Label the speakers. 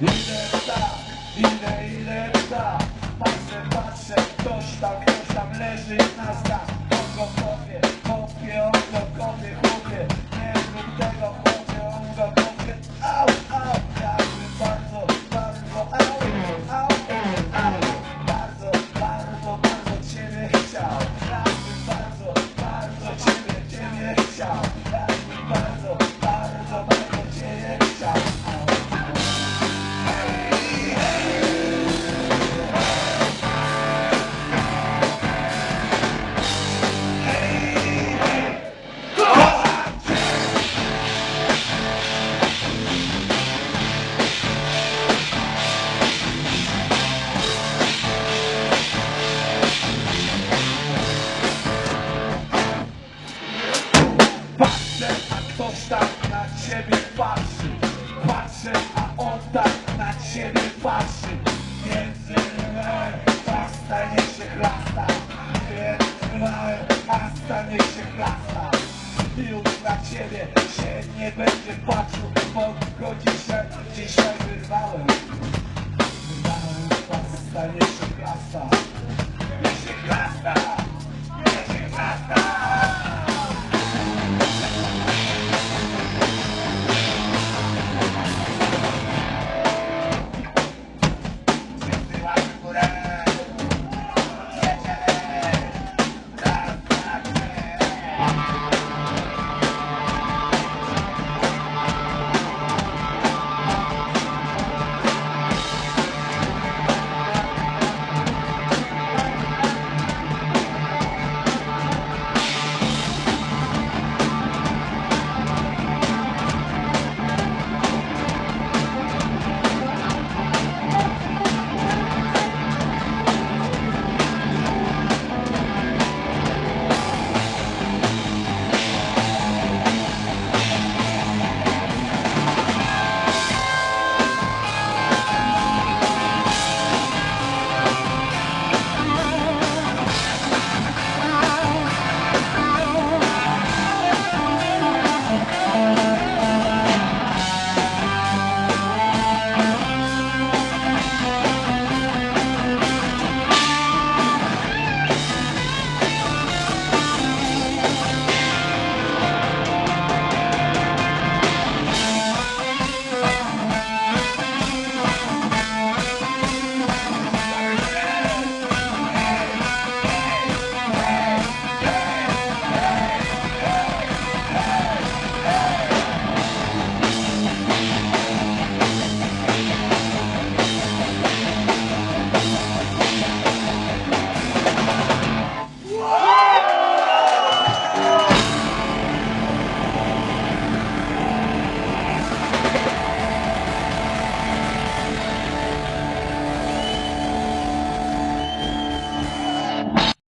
Speaker 1: Idę tak, idę, idę tak. Patrzę, patrzę, ktoś tam, ktoś tam leży na znak On go ciebie patrzy Między małem, a stanie się chlasta. Między małem, a stanie się chlasta. Już na ciebie się nie będzie patrzył Bo go dzisiaj, dzisiaj wyrwałem. Wyrwałem, a stanie się chlasta